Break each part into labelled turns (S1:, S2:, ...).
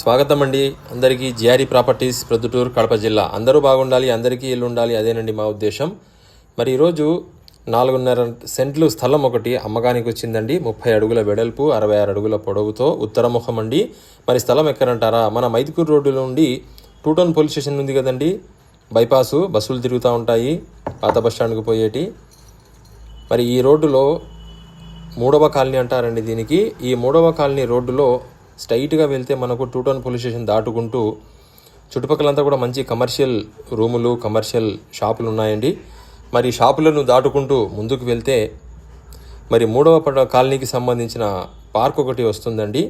S1: స్వాగతం అండి అందరికీ జిఆర్ఈ ప్రాపర్టీస్ ప్రొద్దుటూరు కడప జిల్లా. అందరూ బాగుండాలి అందరికీ ఇల్లు ఉండాలి అదేనండి మా ఉద్దేశం. మరి ఈరోజు నాలుగున్నర సెంట్లు స్థలం ఒకటి అమ్మకానికి వచ్చిందండి. ముప్పై అడుగుల వెడల్పు అరవై ఆరు అడుగుల పొడవుతో ఉత్తరముఖం అండి మరి స్థలం ఎక్కడంటారా? మన మైదుకూరు రోడ్డు నుండి టూ టౌన్ పోలీస్ స్టేషన్ ఉంది కదండి. బైపాసు బస్సులు తిరుగుతూ ఉంటాయి పాత బస్ స్టాండ్కి పోయేటి. మరి ఈ రోడ్డులో మూడవ కాలనీ అంటారండి దీనికి. ఈ మూడవ కాలనీ రోడ్డులో స్ట్రైట్గా వెళ్తే మనకు టూ టౌన్ పోలీస్ స్టేషన్ దాటుకుంటూ చుట్టుపక్కలంతా కూడా మంచి కమర్షియల్ రూములు కమర్షియల్ షాపులు ఉన్నాయండి. మరి షాపులను దాటుకుంటూ ముందుకు వెళ్తే మరి మూడవ పడ కాలనీకి సంబంధించిన పార్క్ ఒకటి వస్తుందండి.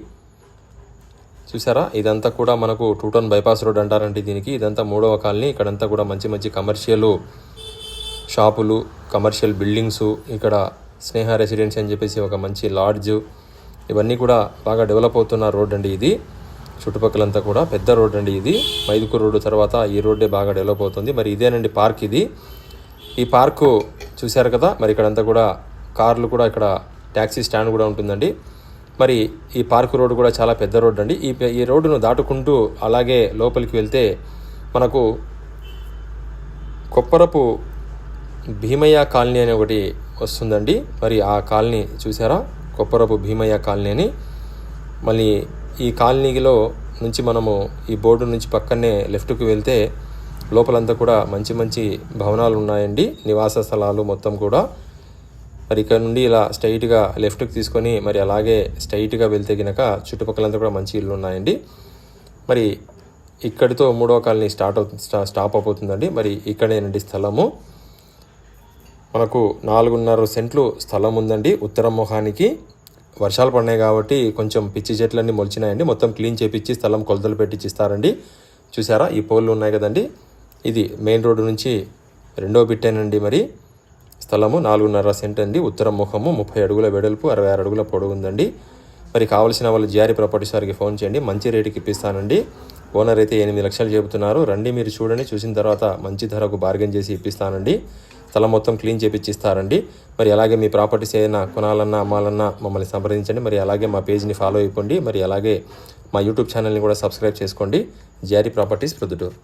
S1: చూసారా? ఇదంతా కూడా మనకు టూ టౌన్ బైపాస్ రోడ్ అంటారండి దీనికి. ఇదంతా మూడవ కాలనీ. ఇక్కడంతా కూడా మంచి మంచి కమర్షియల్ షాపులు కమర్షియల్ బిల్డింగ్స్ ఇక్కడ స్నేహ రెసిడెన్సీ అని చెప్పేసి ఒక మంచి లాడ్జ్ ఇవన్నీ కూడా బాగా డెవలప్ అవుతున్న రోడ్ అండి ఇది. చుట్టుపక్కలంతా కూడా పెద్ద రోడ్ అండి ఇది. మైదుకూరు రోడ్డు తర్వాత ఈ రోడ్డే బాగా డెవలప్ అవుతుంది. మరి ఇదేనండి పార్క్ ఇది. ఈ పార్కు చూశారు కదా? మరి ఇక్కడంతా కూడా కార్లు కూడా ఇక్కడ ట్యాక్సీ స్టాండ్ కూడా ఉంటుందండి. మరి ఈ పార్క్ రోడ్డు కూడా చాలా పెద్ద రోడ్డు అండి. ఈ ఈ రోడ్డును దాటుకుంటూ అలాగే లోపలికి వెళ్తే మనకు కొప్పరపు భీమయ్య కాలనీ అనే ఒకటి వస్తుందండి. మరి ఆ కాలనీ చూసారా కొప్పరపు భీమయ్య కాలనీ అని మళ్ళీ ఈ కాలనీలో నుంచి మనము ఈ బోర్డు నుంచి పక్కనే లెఫ్ట్కి వెళ్తే లోపలంతా కూడా మంచి మంచి భవనాలు ఉన్నాయండి. నివాస స్థలాలు మొత్తం కూడా. మరి ఇక్కడ నుండి ఇలా స్ట్రైట్గా లెఫ్ట్కి తీసుకొని మరి అలాగే స్ట్రైట్గా వెళ్తే గినక చుట్టుపక్కలంతా కూడా మంచి ఇల్లు ఉన్నాయండి. మరి ఇక్కడితో మూడవ కాలనీ స్టార్ట్ అవుతుంది స్టాప్ అయిపోతుందండి. మరి ఇక్కడేనండి స్థలము. మనకు నాలుగున్నర సెంట్లు స్థలం ఉందండి. ఉత్తర మొహానికి వర్షాలు పడినాయి కాబట్టి కొంచెం పిచ్చి చెట్లన్నీ మొలిచినాయండి. మొత్తం క్లీన్ చేపించి స్థలం కొలతలు పెట్టించి ఇస్తారండి చూసారా? ఈ పోల్లు ఉన్నాయి కదండి. ఇది మెయిన్ రోడ్డు నుంచి రెండో బిట్టేనండి మరి. స్థలము నాలుగున్నర సెంట్ అండి. ఉత్తర ముఖము ముప్పై అడుగుల వెడల్పు అరవై ఆరు అడుగుల పొడవు ఉందండి. మరి కావలసిన వాళ్ళు జిఆర్ఈ ప్రాపర్టీస్ వారికి ఫోన్ చేయండి. మంచి రేటుకి ఇప్పిస్తానండి. ఓనర్ అయితే ఎనిమిది లక్షలు చెబుతున్నారు. రండి మీరు చూడండి. చూసిన తర్వాత మంచి ధరకు బార్గెన్ చేసి ఇప్పిస్తానండి. స్థలం మొత్తం క్లీన్ చేపించి ఇస్తారండి మరి అలాగే మీ ప్రాపర్టీస్ ఏదైనా కొనాలన్నా అమ్మాలన్నా మమ్మల్ని సంప్రదించండి. మరి అలాగే మా పేజ్ని ఫాలో అయిపోండి. మరి అలాగే మా యూట్యూబ్ ఛానల్ని కూడా సబ్స్క్రైబ్ చేసుకోండి. జారీ ప్రాపర్టీస్ ప్రొద్దుటూరు.